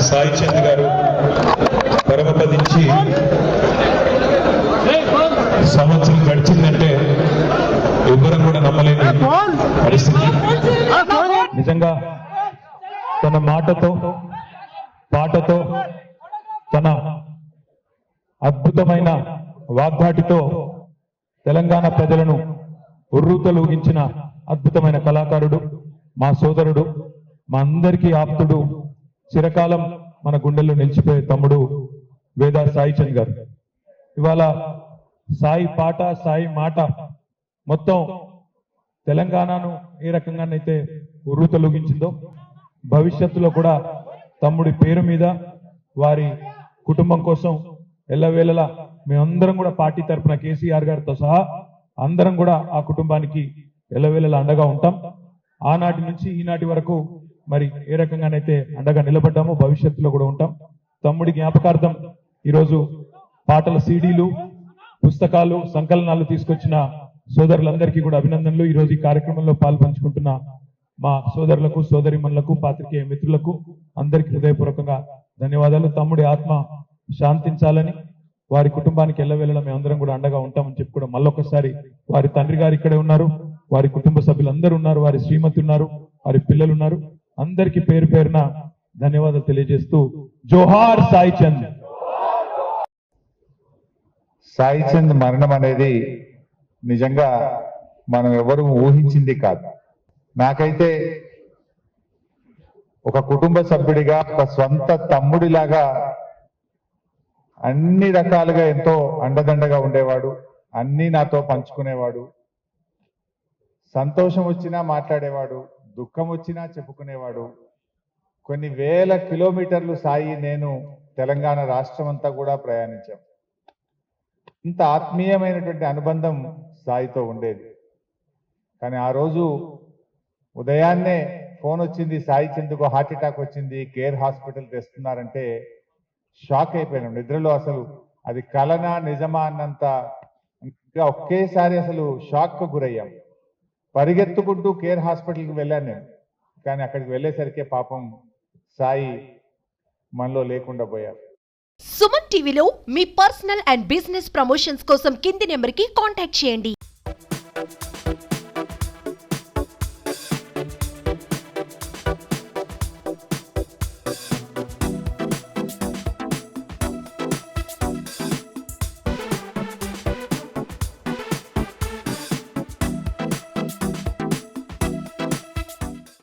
సాయి చంద్ గారు పరమపదించి సంవత్సరం గడిచిందంటే ఎవ్వరం కూడా నమ్మలేని పరిస్థితి. నిజంగా తన మాటతో పాటతో తన అద్భుతమైన వాగ్దాటితో తెలంగాణ ప్రజలను ఉర్రూతలూగించిన అద్భుతమైన కళాకారుడు మా సోదరుడు మా అందరికీ ఆప్తుడు చిరకాలం మన గుండెల్లో నిలిచిపోయే తమ్ముడు వేదా సాయి చంద్ గారు. ఇవాళ సాయి పాట సాయి మాట మొత్తం తెలంగాణను ఏ రకంగానైతే ఉర్రు తొలగించిందో భవిష్యత్తులో కూడా తమ్ముడి పేరు మీద వారి కుటుంబం కోసం ఎల్లవేళలా మేమందరం కూడా పార్టీ తరపున కేసీఆర్ గారితో సహా అందరం కూడా ఆ కుటుంబానికి ఎల్లవేళలా అండగా ఉంటాం. ఆనాటి నుంచి ఈనాటి వరకు మరి ఏ రకంగానైతే అండగా నిలబడ్డామో భవిష్యత్తులో కూడా ఉంటాం. తమ్ముడి జ్ఞాపకార్థం ఈరోజు పాటల సీడీలు పుస్తకాలు సంకలనాలు తీసుకొచ్చిన సోదరులందరికీ కూడా అభినందనలు. ఈ రోజు ఈ కార్యక్రమంలో పాల్పంచుకుంటున్న మా సోదరులకు సోదరిమణులకు పాత్రికేయ మిత్రులకు అందరికీ హృదయపూర్వకంగా ధన్యవాదాలు. తమ్ముడి ఆత్మ శాంతించాలని వారి కుటుంబానికి ఎల్లవేళలా మేమందరం కూడా అండగా ఉంటామని చెప్పి కూడా మళ్ళొకసారి వారి తండ్రి గారు ఇక్కడే ఉన్నారు. వారి కుటుంబ సభ్యులందరూ ఉన్నారు. వారి శ్రీమతి ఉన్నారు. వారి పిల్లలు ఉన్నారు. అందరికీ పేరు పేరున ధన్యవాదాలు తెలియజేస్తూ జోహార్ సాయి చంద్. సాయి చంద్ మరణం అనేది నిజంగా మనం ఎవరు ఊహించింది కాదు. నాకైతే ఒక కుటుంబ సభ్యుడిగా ఒక సొంత తమ్ముడిలాగా అన్ని రకాలుగా ఎంతో అండదండగా ఉండేవాడు అన్నీ నాతో పంచుకునేవాడు సంతోషం వచ్చినా మాట్లాడేవాడు దుఃఖం వచ్చినా చెప్పుకునేవాడు. కొన్ని వేల కిలోమీటర్లు సాయి నేను తెలంగాణ రాష్ట్రం అంతా కూడా ప్రయాణించాం. ఇంత ఆత్మీయమైనటువంటి అనుబంధం సాయితో ఉండేది. కానీ ఆ రోజు ఉదయాన్నే ఫోన్ వచ్చింది సాయి చందుకు హార్ట్ అటాక్ వచ్చింది కేర్ హాస్పిటల్ తెస్తున్నారంటే షాక్ అయిపోయినాం. నిద్రలో అసలు అది కలనా నిజమా అన్నంత ఇంకా ఒకేసారి అసలు షాక్కు గురయ్యాం. పరిగెత్తుకుంటూ కేర్ హాస్పిటల్కి వెళ్ళాను నేను. కానీ అక్కడికి వెళ్ళేసరికే పాపం సాయి మనలో లేకుండా పోయారు. సుమన్ టీవీలో మీ పర్సనల్ అండ్ బిజినెస్ ప్రమోషన్స్ కోసం కింది నెంబర్కి కాంటాక్ట్ చేయండి.